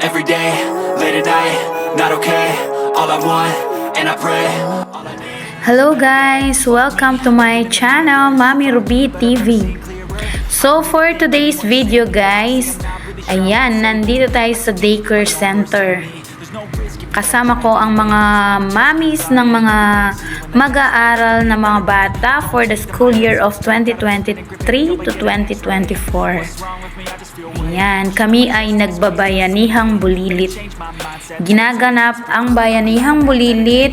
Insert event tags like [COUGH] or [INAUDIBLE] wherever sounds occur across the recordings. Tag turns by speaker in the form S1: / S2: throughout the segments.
S1: every day, late at night, not okay. All I want, and I pray.
S2: Hello guys! Welcome to my channel, Mami Ruby TV. So for today's video guys, ayan, nandito tayo sa daycare center. Kasama ko ang mga mamis ng mga mag-aaral na mga bata for the school year of 2023 to 2024. Ayan, kami ay nagbabayanihang bulilit. Ginaganap ang bayanihang bulilit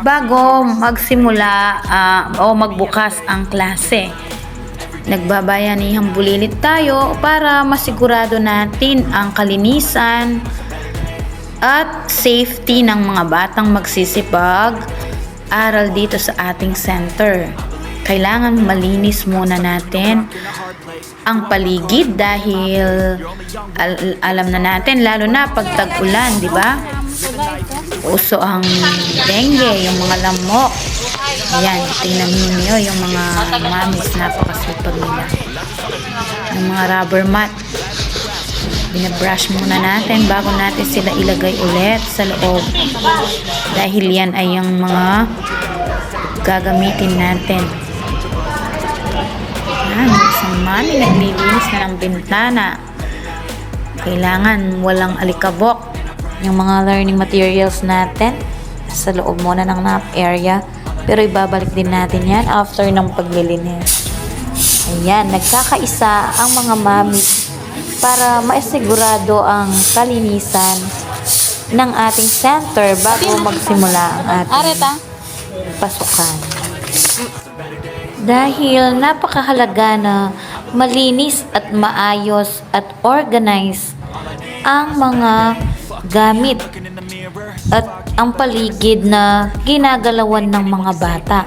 S2: bago magsimula ah, o magbukas ang klase. Nagbabayanihang bulilit tayo para masigurado natin ang kalinisan at safety ng mga batang magsisipag aral dito sa ating center. Kailangan malinis muna natin ang paligid dahil al- alam na natin lalo na pag tag-ulan, di ba? Uso ang dengue, yung mga lamok. Ayan, tingnan ninyo yung mga mamis napakasipag nila. Yung mga rubber mat. Binabrush muna natin bago natin sila ilagay ulit sa loob. Dahil yan ay yung mga gagamitin natin. Yan, isang mami naglilinis na ng bintana. Kailangan walang alikabok. Yung mga learning materials natin sa loob muna ng nap area. Pero ibabalik din natin yan after ng paglilinis. Ayan, nagkakaisa ang mga mami para maisigurado ang kalinisan ng ating center bago magsimula ang ating pasukan. Dahil napakahalaga na malinis at maayos at organize ang mga gamit at ang paligid na ginagalawan ng mga bata.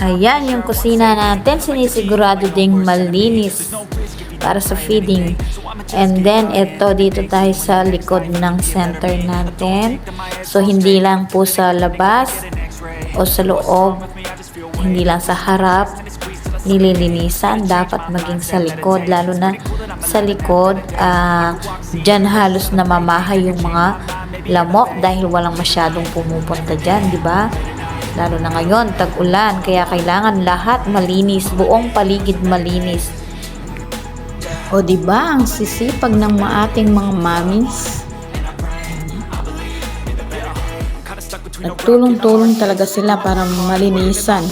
S2: Ayan yung kusina natin, sinisigurado ding malinis para sa feeding. And then, ito dito tayo sa likod ng center natin. So, hindi lang po sa labas o sa loob, hindi lang sa harap, nililinisan, dapat maging sa likod, lalo na sa likod, ah, dyan halos namamahay yung mga lamok dahil walang masyadong pumupunta dyan, di ba? Lalo na ngayon, tag-ulan, kaya kailangan lahat malinis, buong paligid malinis. O di ba ang sisipag ng mga ating mga mamis? Nagtulong-tulong talaga sila para malinisan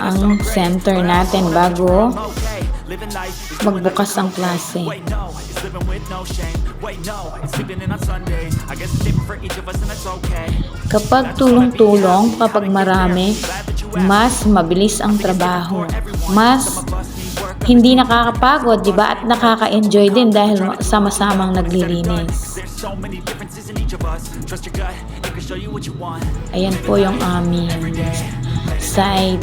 S2: ang center natin bago magbukas ang klase. Kapag tulong-tulong, kapag marami, mas mabilis ang trabaho. Mas hindi nakakapagod, di ba? At nakaka-enjoy din dahil sama-samang naglilinis. Ayan po yung aming side.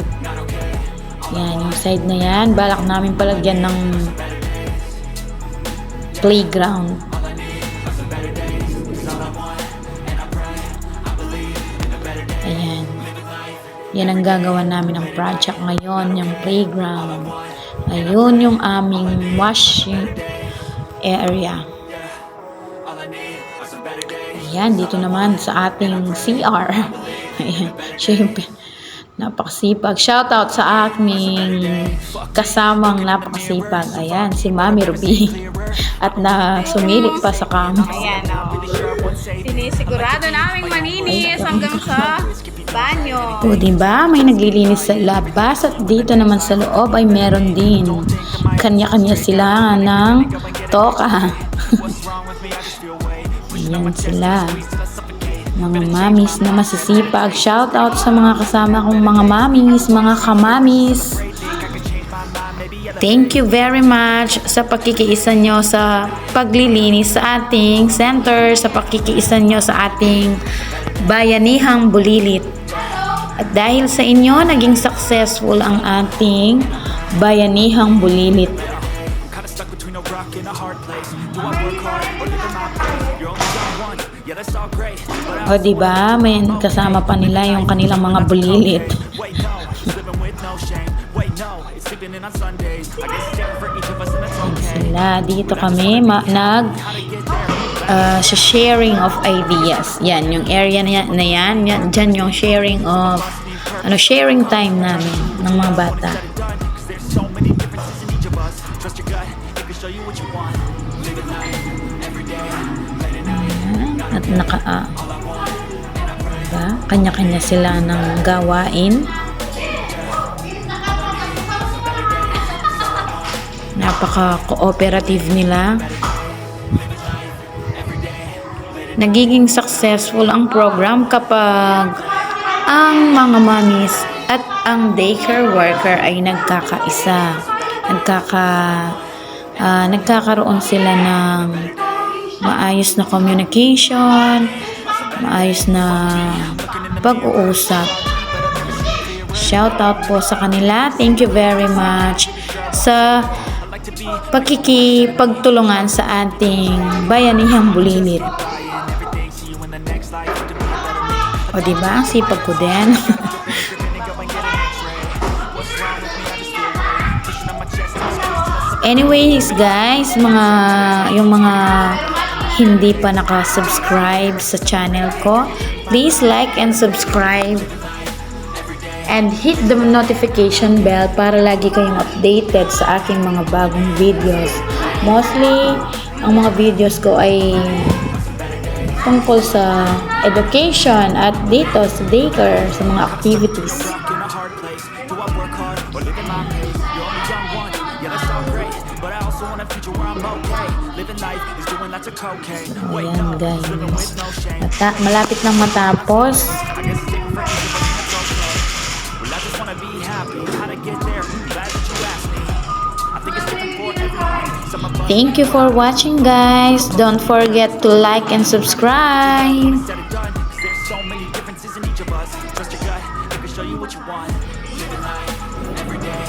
S2: Yan, yung side na yan. Balak namin palagyan ng playground. Yan ang gagawa namin ng project ngayon, yung playground. Ayun yung aming washing area. Ayan, dito naman sa ating CR. [LAUGHS] Ayan, siya yung napakasipag. Shoutout sa aming kasamang napakasipag. Ayan, si Mami Ruby. [LAUGHS] At na sumilip pa sa kama.
S3: Ayan, o. Sinisigurado naming maninis hanggang sa banyo.
S2: O, diba? May naglilinis sa labas at dito naman sa loob ay meron din. Kanya-kanya sila ng toka. [LAUGHS] Ayan sila. Mga mamis na masisipag. Shout out sa mga kasama kong mga mamis, mga kamamis. Thank you very much sa pagkikiisa nyo sa paglilinis sa ating center, sa pagkikiisa nyo sa ating bayanihang bulilit. At dahil sa inyo, naging successful ang ating bayanihang bulilit. O di ba, may kasama pa nila yung kanilang mga bulilit. Sila, dito kami ma- nag uh, sharing of ideas. Yan, yung area na yan, na yan, yan dyan yung sharing of, ano, sharing time namin ng mga bata.
S1: At
S2: naka, ah, diba? kanya-kanya sila ng gawain. Napaka-cooperative nila. Nagiging successful ang program kapag ang mga mommies at ang daycare worker ay nagkakaisa. Nagkaka, ah, nagkakaroon sila ng maayos na communication, maayos na pag-uusap. Shout out po sa kanila. Thank you very much sa pagkikipagtulungan sa ating bayanihang bulinit. O diba? Sipag ko din. [LAUGHS] Anyways, guys, mga yung mga hindi pa naka-subscribe sa channel ko, please like and subscribe and hit the notification bell para lagi kayong updated sa aking mga bagong videos. Mostly, ang mga videos ko ay tungkol sa education at dito sa daycare, sa mga activities.
S1: Wait,
S2: Ayan guys. Mata- malapit nang matapos.
S1: Happy. How to get there? Glad that you asked me. I think it's different for everyone. Some of us
S2: Thank you for watching guys. Don't forget to like and subscribe.
S1: said it done. 'Cause there's so many differences in each of us. Trust your gut, it can show you what you want. Living life every day,